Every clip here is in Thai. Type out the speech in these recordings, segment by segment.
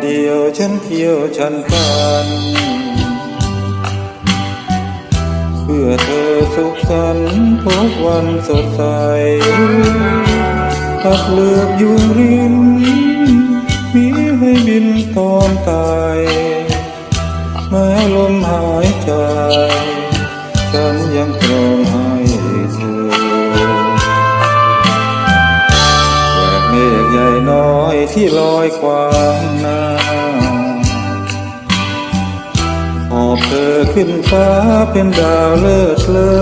เดียวฉันเที่ยวฉันฝัน เพื่อเธอสุขสันต์ทุกวันสดใสพักเลือกอยู่ริม มีให้บินตอนตายแม้ลมหาย น้อยที่ลอยกว้างหน้าหอบเธอขึ้นฟ้าเป็นดาวเลิศเลอ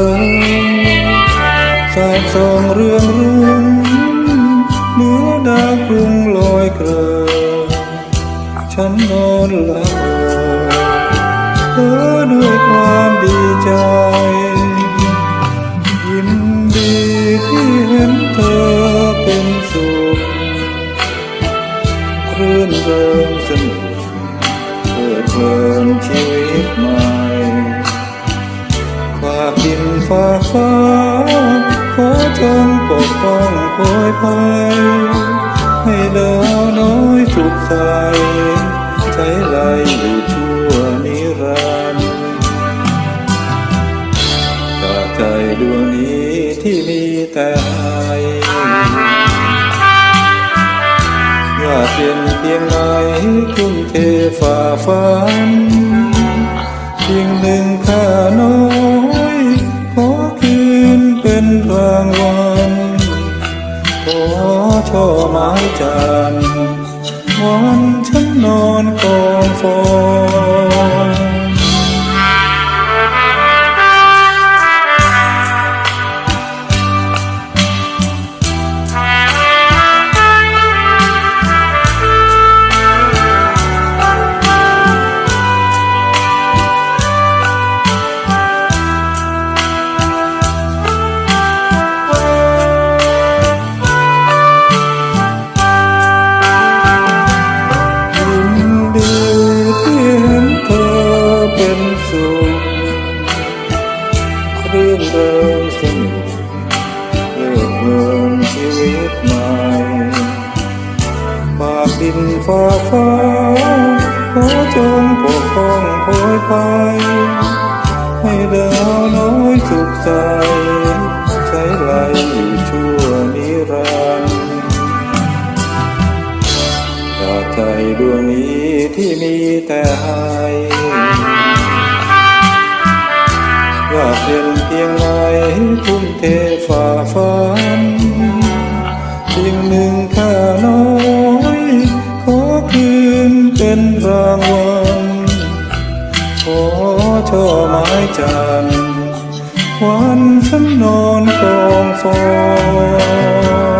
สาดส่องเรื่องรุ่งเหนือดาวกรุงลอยเกลอฉันนอนหลับเธอด้วยความ ชีวิตใหม่ฝากดินฝากฟ้าขอจงปกป้องโปรยภัยให้ดาวน้อยสุขใสใจไหลอยู่ชั่วนิรันดร์จากใจดวงนี้ที่มีแต่ให้อยากเป็นเพียงไหนทุ่มเทฝ่าฟัน สิ่งหนึ่งค่าน้อยขอคืนเป็นรางวัลขอช่อไม้จันทร์วันฉันนอนกองฟอน ชีวิตใหม่ฝากดินฝากฟ้าขอจงปกป้องโพยภัยให้ดาวน้อยสุขใสใช้ไหลอยู่ชั่วนิรันดร์จากใจดวงนี้ที่มีแต่ให้ว่าเป็นเพียงไรทุ่มเทฝ่า เป็นรางวัลขอช่อไม้จันทร์วันฉันนอนกองฟอน